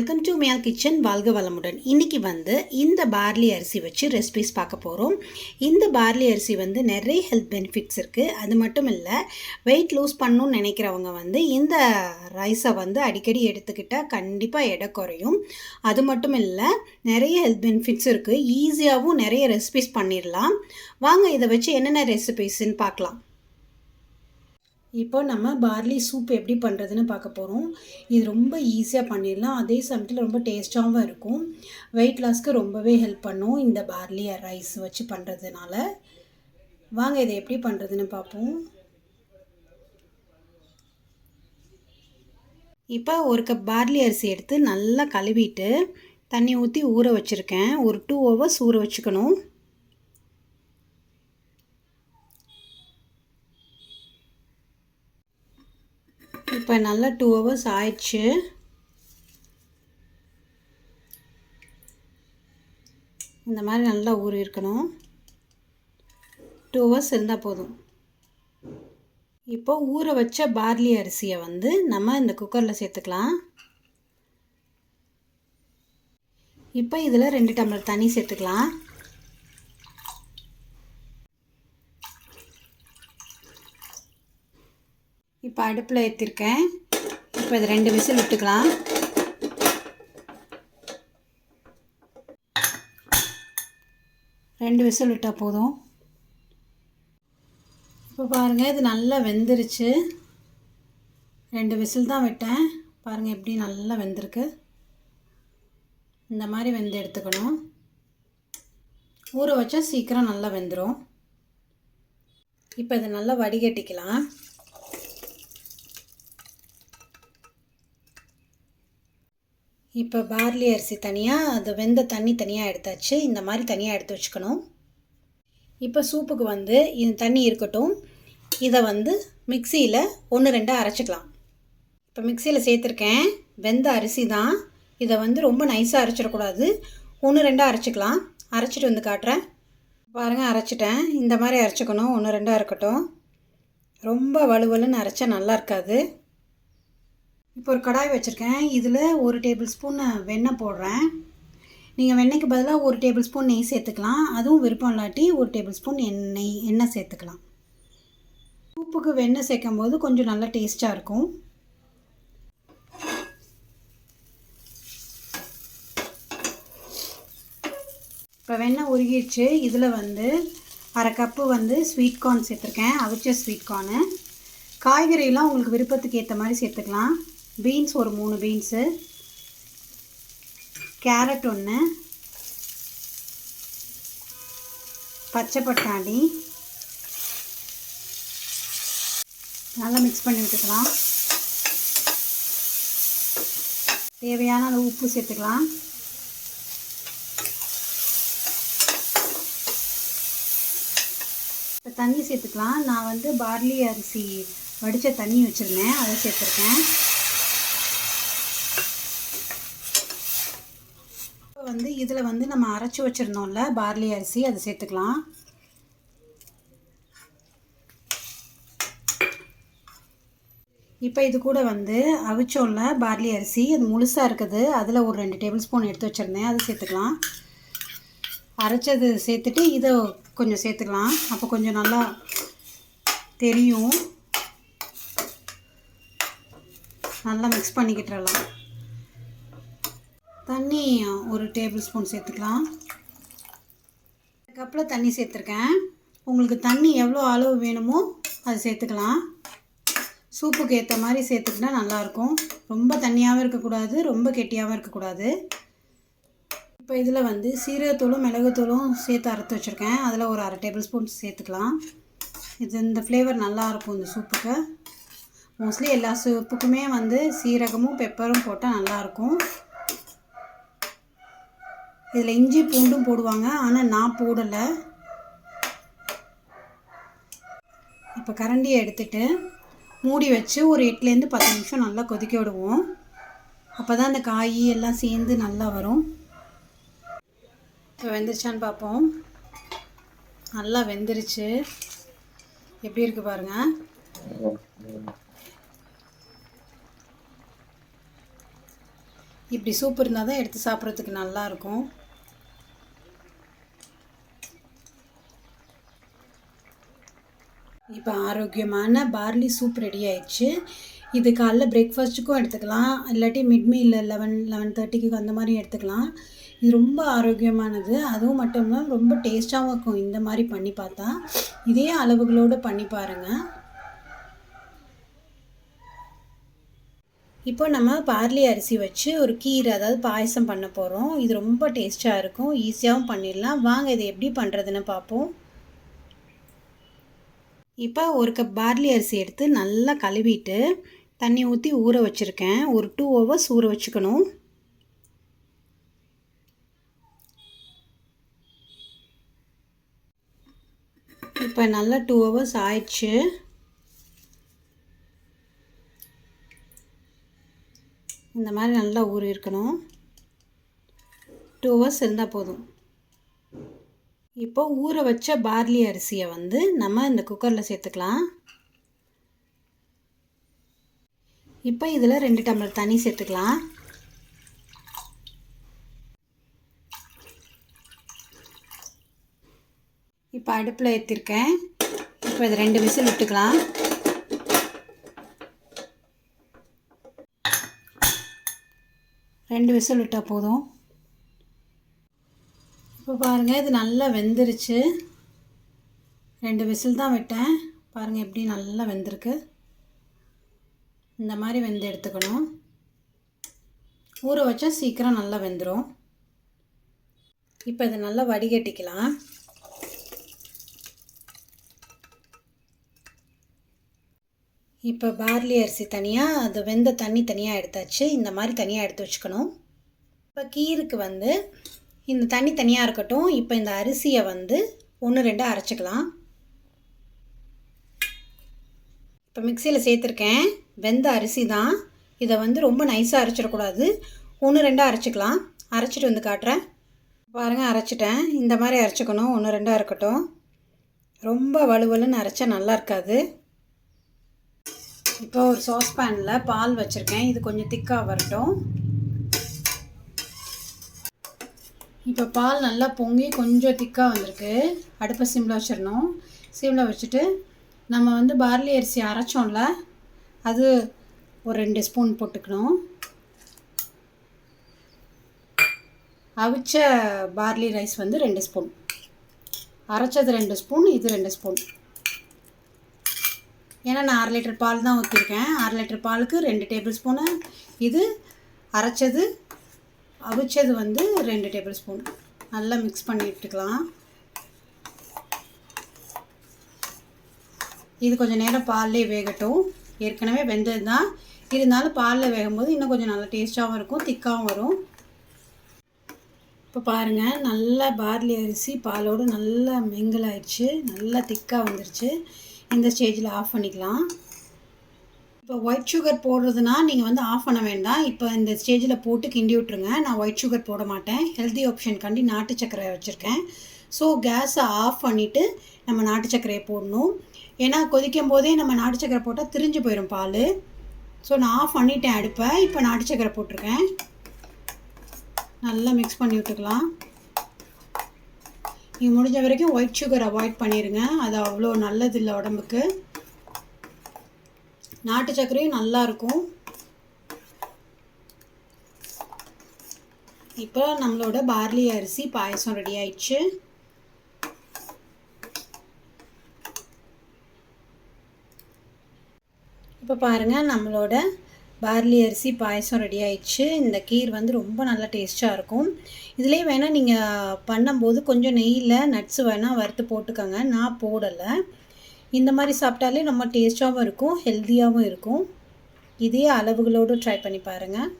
Welcome to Mia kitchen வாழ்க வளமுடன் இன்னைக்கு வந்து இந்த பார்லி அரிசி வச்சு ரெசிபிஸ் பார்க்க போகிறோம் இந்த பார்லி அரிசி வந்து நிறைய ஹெல்த் பெனிஃபிட்ஸ் இருக்குது அது மட்டும் இல்லை வெயிட் லூஸ் பண்ணணும்னு நினைக்கிறவங்க வந்து இந்த ரைஸை வந்து அடிக்கடி எடுத்துக்கிட்டால் கண்டிப்பாக எடை குறையும். அது மட்டும் இல்லை நிறைய ஹெல்த் பெனிஃபிட்ஸ் இருக்குது ஈஸியாகவும் நிறைய ரெசிபிஸ் பண்ணிடலாம் வாங்க இதை வச்சு என்னென்ன ரெசிபிஸ்ன்னு பார்க்கலாம். இப்போ நம்ம பார்லி சூப் எப்படி பண்ணுறதுன்னு பார்க்க போகிறோம் இது ரொம்ப ஈஸியாக பண்ணிடலாம். அதே சமயத்தில் ரொம்ப டேஸ்ட்டாகவும் இருக்கும். வெயிட் லாஸ்க்கு ரொம்பவே ஹெல்ப் பண்ணும் இந்த பார்லி ரைஸ் வச்சு பண்ணுறதுனால வாங்க இதை எப்படி பண்ணுறதுன்னு பார்ப்போம். இப்போ ஒரு கப் பார்லி அரிசி எடுத்து நல்லா கழுவிட்டு தண்ணி ஊற்றி ஊற வச்சுருக்கேன். ஒரு டூ ஹவர்ஸ் ஊற வச்சுக்கணும் இப்போ நல்லா டூ ஹவர்ஸ் ஆயிடுச்சு. இந்த மாதிரி நல்லா ஊறி இருக்கணும். டூ ஹவர்ஸ் இருந்தால் போதும். இப்போ ஊற வச்ச பார்லி அரிசியை வந்து நம்ம இந்த குக்கரில் சேர்த்துக்கலாம். இப்போ இதில் ரெண்டு டம்ளர் தண்ணி சேர்த்துக்கலாம். இப்போ அடுப்பில் ஏற்றிருக்கேன் இப்போ இது ரெண்டு விசில் விட்டுக்கலாம். ரெண்டு விசில் விட்டால் போதும். இப்போ பாருங்கள் இது நல்லா வெந்துருச்சு. ரெண்டு விசில் தான் விட்டேன். பாருங்கள் எப்படி நல்லா வெந்திருக்கு. இந்த மாதிரி வெந்து எடுத்துக்கணும். ஊற வச்சா சீக்கிரம் நல்லா வெந்துடும் இப்போ இதை நல்லா வடிகட்டிக்கலாம். இப்போ பார்லி அரிசி தனியாக அது வெந்த தண்ணி தனியாக எடுத்தாச்சு. இந்த மாதிரி தனியாக எடுத்து வச்சுக்கணும். இப்போ சூப்புக்கு வந்து இது தண்ணி இருக்கட்டும். இதை வந்து மிக்சியில் ஒன்று ரெண்டாக அரைச்சிக்கலாம். இப்போ மிக்சியில் சேர்த்துருக்கேன். வெந்த அரிசி தான். இதை வந்து ரொம்ப நைஸாக அரைச்சிடக்கூடாது. ஒன்று ரெண்டாக அரைச்சிக்கலாம். அரைச்சிட்டு வந்து காட்டுறேன். பாருங்கள் அரைச்சிட்டேன். இந்த மாதிரி அரைச்சிக்கணும். ஒன்று ரெண்டாக இருக்கட்டும். ரொம்ப வலுவலுன்னு அரைச்சா நல்லா இருக்காது. இப்போ ஒரு கடாய் வச்சுருக்கேன். இதில் ஒரு டேபிள் ஸ்பூன் வெண்ணெய் போடுறேன். நீங்கள் வெண்ணெய்க்கு பதிலாக ஒரு டேபிள் ஸ்பூன் நெய் சேர்த்துக்கலாம். அதுவும் விருப்பம் இல்லாட்டி ஒரு டேபிள் ஸ்பூன் எண்ணெய் எண்ணெய் சேர்த்துக்கலாம். உப்புக்கு வெண்ணெய் சேர்க்கும் போது கொஞ்சம் நல்லா டேஸ்ட்டாக இருக்கும். இப்போ வெண்ணெய் உருகிடுச்சு. இதில் வந்து அரை கப்பு வந்து ஸ்வீட் கார்ன் சேர்த்துருக்கேன். அவிச்ச ஸ்வீட் கார்னு காய்கறியெலாம் உங்களுக்கு விருப்பத்துக்கு ஏற்ற மாதிரி சேர்த்துக்கலாம். பீன்ஸ் ஒரு மூணு பீன்ஸு. கேரட் ஒன்று பச்சை பட்டாணி. நல்லா மிக்ஸ் பண்ணி விட்டுக்கலாம் தேவையான அளவு உப்பு சேர்த்துக்கலாம். இப்போ தண்ணி சேர்த்துக்கலாம். நான் வந்து பார்லி அரிசி வடித்த தண்ணி வச்சுருந்தேன். அதை சேர்த்துருக்கேன். வந்து இதில் வந்து நம்ம அரைச்சி வச்சுருந்தோம்ல பார்லி அரிசி அதை சேர்த்துக்கலாம். இப்போ இது கூட வந்து அவிச்சோம்ல பார்லி அரிசி. அது முழுசாக இருக்குது. அதில் ஒரு ரெண்டு டேபிள் ஸ்பூன் எடுத்து வச்சுருந்தேன். அதை சேர்த்துக்கலாம். அரைச்சது சேர்த்துட்டு இதை கொஞ்சம் சேர்த்துக்கலாம். அப்போ கொஞ்சம் நல்லா தெரியும். நல்லா மிக்ஸ் பண்ணிக்கிட்டுறலாம். தண்ணி ஒரு டேபிள் ஸ்பூன் சேர்த்துக்கலாம். கப்பில் தண்ணி சேர்த்துருக்கேன். உங்களுக்கு தண்ணி எவ்வளோ அளவு வேணுமோ அது சேர்த்துக்கலாம். சூப்புக்கு ஏற்ற மாதிரி சேர்த்துக்கிட்டா நல்லாயிருக்கும் ரொம்ப தண்ணியாகவும் இருக்கக்கூடாது ரொம்ப கெட்டியாகவும் இருக்கக்கூடாது. இப்போ இதில் வந்து சீரகத்தூளும் மிளகுத்தூளும் சேர்த்து அரைத்து வச்சுருக்கேன். அதில் ஒரு அரை டேபிள் ஸ்பூன் சேர்த்துக்கலாம். இது இந்த ஃப்ளேவர் நல்லாயிருக்கும் இந்த சூப்புக்கு. மோஸ்ட்லி எல்லா சூப்புக்குமே வந்து சீரகமும் பெப்பரும் போட்டால் நல்லாயிருக்கும் இதில் இஞ்சி பூண்டும் போடுவாங்க ஆனால் நான் போடலை. இப்போ கரண்டியை எடுத்துட்டு மூடி வச்சு ஒரு எட்டுலேருந்து பத்து நிமிஷம் நல்லா கொதிக்க விடுவோம். அப்போ தான் அந்த காய் எல்லாம் சேர்ந்து நல்லா வரும். இப்போ வெந்துருச்சான்னு பார்ப்போம். நல்லா வெந்துருச்சு. எப்படி இருக்குது பாருங்கள் இப்படி சூப் இருந்தால் தான் எடுத்து சாப்பிட்றதுக்கு நல்லாயிருக்கும் இப்போ ஆரோக்கியமான பார்லி சூப் ரெடி ஆயிடுச்சு. இது காலைல பிரேக்ஃபாஸ்ட்டுக்கும் எடுத்துக்கலாம். இல்லாட்டி மிட் மீல் லெவன் லெவன் தேர்ட்டிக்கு அந்த மாதிரி எடுத்துக்கலாம். இது ரொம்ப ஆரோக்கியமானது. அதுவும் மட்டும் இல்லாமல் ரொம்ப டேஸ்ட்டாகவும் இருக்கும். இந்த மாதிரி பண்ணி பார்த்தா. இதே அளவுகளோடு பண்ணி பாருங்கள் இப்போ நம்ம பார்லி அரிசி வச்சு ஒரு கீரை அதாவது பாயசம் பண்ண போகிறோம் இது ரொம்ப டேஸ்ட்டாக இருக்கும். ஈஸியாகவும் பண்ணிடலாம். வாங்க இதை எப்படி பண்ணுறதுன்னு பார்ப்போம். இப்போ ஒரு கப் பார்லி அரிசி எடுத்து நல்லா கழுவிட்டு தண்ணி ஊற்றி ஊற வச்சுருக்கேன். ஒரு டூ ஹவர்ஸ் ஊற வச்சுக்கணும். இப்போ நல்லா டூ ஹவர்ஸ் ஆயிடுச்சு. இந்த மாதிரி நல்லா ஊறி இருக்கணும் டூ ஹவர்ஸ் இருந்தால் போதும். இப்போ ஊற வச்ச பார்லி அரிசியை வந்து நம்ம இந்த குக்கரில் சேர்த்துக்கலாம். இப்போ இதில் ரெண்டு டம்ளர் தண்ணி சேர்த்துக்கலாம். இப்போ அடுப்பில் ஏற்றிருக்கேன் இப்போ இது ரெண்டு விசில் விட்டுக்கலாம். ரெண்டு விசில் விட்டால் போதும். இப்போ பாருங்கள் இது நல்லா வெந்துருச்சு. ரெண்டு விசில் தான் விட்டேன். பாருங்கள் எப்படி நல்லா வெந்திருக்கு. இந்த மாதிரி வெந்து எடுத்துக்கணும். ஊற வச்சா சீக்கிரம் நல்லா வெந்துடும் இப்போ இதை நல்லா வடிகட்டிக்கலாம். இப்போ பார்லி அரிசி தனியாக அது வெந்த தண்ணி தனியாக எடுத்தாச்சு. இந்த மாதிரி தனியாக எடுத்து வச்சுக்கணும். இப்போ கீருக்கு வந்து இந்த தண்ணி தனியாக இருக்கட்டும். இப்போ இந்த அரிசியை வந்து ஒன்று ரெண்டு அரைச்சிக்கலாம். இப்போ மிக்சியில் சேர்த்துருக்கேன். வெந்த அரிசி தான். இதை வந்து ரொம்ப நைஸாக அரைச்சிடக்கூடாது. ஒன்று ரெண்டாக அரைச்சிக்கலாம். அரைச்சிட்டு வந்து காட்டுறேன். பாருங்கள் அரைச்சிட்டேன். இந்த மாதிரி அரைச்சிக்கணும். ஒன்று ரெண்டாக இருக்கட்டும். ரொம்ப வலுவலுன்னு அரைச்சா நல்லா இருக்காது. இப்போ ஒரு சாஸ்பேனில் பால் வச்சுருக்கேன். இது கொஞ்சம் திக்காக வரட்டும். இப்போ பால் நல்லா பொங்கி கொஞ்சம் திக்காக வந்திருக்கு. அடுப்பை சிம்மில் வச்சிடணும். சிம்மில் வச்சுட்டு நம்ம வந்து பார்லி அரிசி அரைச்சோம்ல அது ஒரு ரெண்டு ஸ்பூன் போட்டுக்கணும். அவிச்ச பார்லி ரைஸ் வந்து ரெண்டு ஸ்பூன். அரைச்சது ரெண்டு ஸ்பூன் இது ரெண்டு ஸ்பூன். ஏன்னா நான் அரை லிட்டர் பால் தான் ஊற்றிருக்கேன் அரை லிட்டர் பாலுக்கு ரெண்டு டேபிள் ஸ்பூனு. இது அரைச்சது அவிச்சது வந்து ரெண்டு டேபிள் ஸ்பூன். நல்லா மிக்ஸ் பண்ணி விட்டுக்கலாம் இது கொஞ்சம் நேரம் பால்லே வேகட்டும். ஏற்கனவே வெந்தது தான். இருந்தாலும் பாலில் வேகும்போது இன்னும் கொஞ்சம் நல்லா டேஸ்ட்டாகவும் இருக்கும் திக்காகவும் வரும். இப்போ பாருங்கள் நல்லா பார்லி அரிசி பாலோடு நல்லா மெங்கல் ஆயிடுச்சு. நல்லா திக்காக வந்துருச்சு. இந்த ஸ்டேஜில் ஆஃப் பண்ணிக்கலாம். இப்போ ஒயிட் சுகர் போடுறதுனா நீங்கள் வந்து ஆஃப் பண்ண வேண்டாம். இப்போ இந்த ஸ்டேஜில் போட்டு கிண்டி விட்ருங்க நான் ஒயிட் சுகர் போட மாட்டேன். ஹெல்தி ஆப்ஷன் கண்டி நாட்டு சக்கரை வச்சுருக்கேன். ஸோ கேஸை ஆஃப் பண்ணிவிட்டு நம்ம நாட்டு சக்கரையை போடணும். ஏன்னா கொதிக்கும் போதே நம்ம நாட்டு சக்கரை போட்டால் திரிஞ்சு போயிடும் பால். ஸோ நான் ஆஃப் பண்ணிட்டேன் அடுப்பை. இப்போ நாட்டு சக்கரை போட்டிருக்கேன். நல்லா மிக்ஸ் பண்ணி விட்டுக்கலாம். நீங்கள் முடிஞ்ச வரைக்கும் ஒயிட் சுகர் அவாய்ட் பண்ணிடுங்க அது அவ்வளோ நல்லது இல்லை உடம்புக்கு. நாட்டு சர்க்கரையும் நல்லாயிருக்கும். இப்போ நம்மளோட பார்லி அரிசி பாயசம் ரெடி ஆயிடுச்சு. இப்போ பாருங்கள் நம்மளோட பார்லி அரிசி பாயசம் ரெடி ஆயிடுச்சு. இந்த கீர் வந்து ரொம்ப நல்லா டேஸ்ட்டாக இருக்கும். இதுலேயே வேணால் நீங்கள் பண்ணும்போது கொஞ்சம் நெய்யில் நட்ஸ் வேணால் வறுத்து போட்டுக்கோங்க. நான் போடலை. இந்த மாதிரி சாப்பிட்டாலே நம்ம டேஸ்ட்டாகவும் இருக்கும் ஹெல்த்தியாகவும் இருக்கும். இதே அளவுகளோடு ட்ரை பண்ணி பாருங்கள்